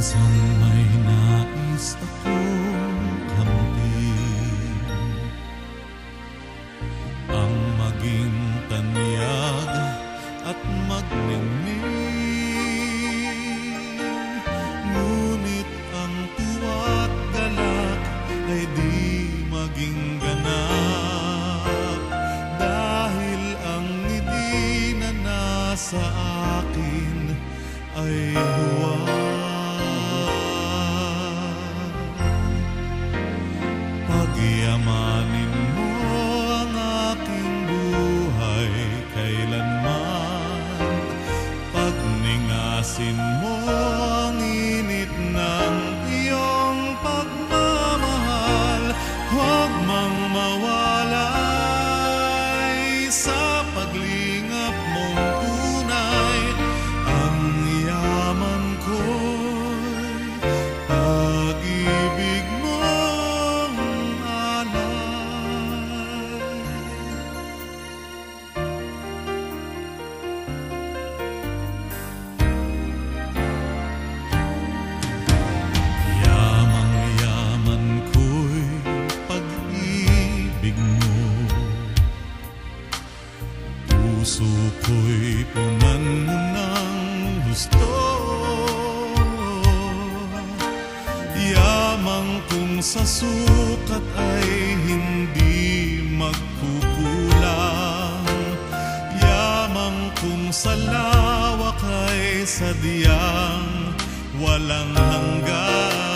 Minsan may nais akong kamtin Ang maging tanyag at magningning Ngunit ang tuwa't galak ay di maging ganap. Dahil ang ngiti na akin ay Pagningasin mo ang init ng iyong pagmamahal. Huwag mang mawalay gusto. Yamang kung sa sukat ay hindi magkukulang. Yamang kung sa lawak ay sadyang walang hanggan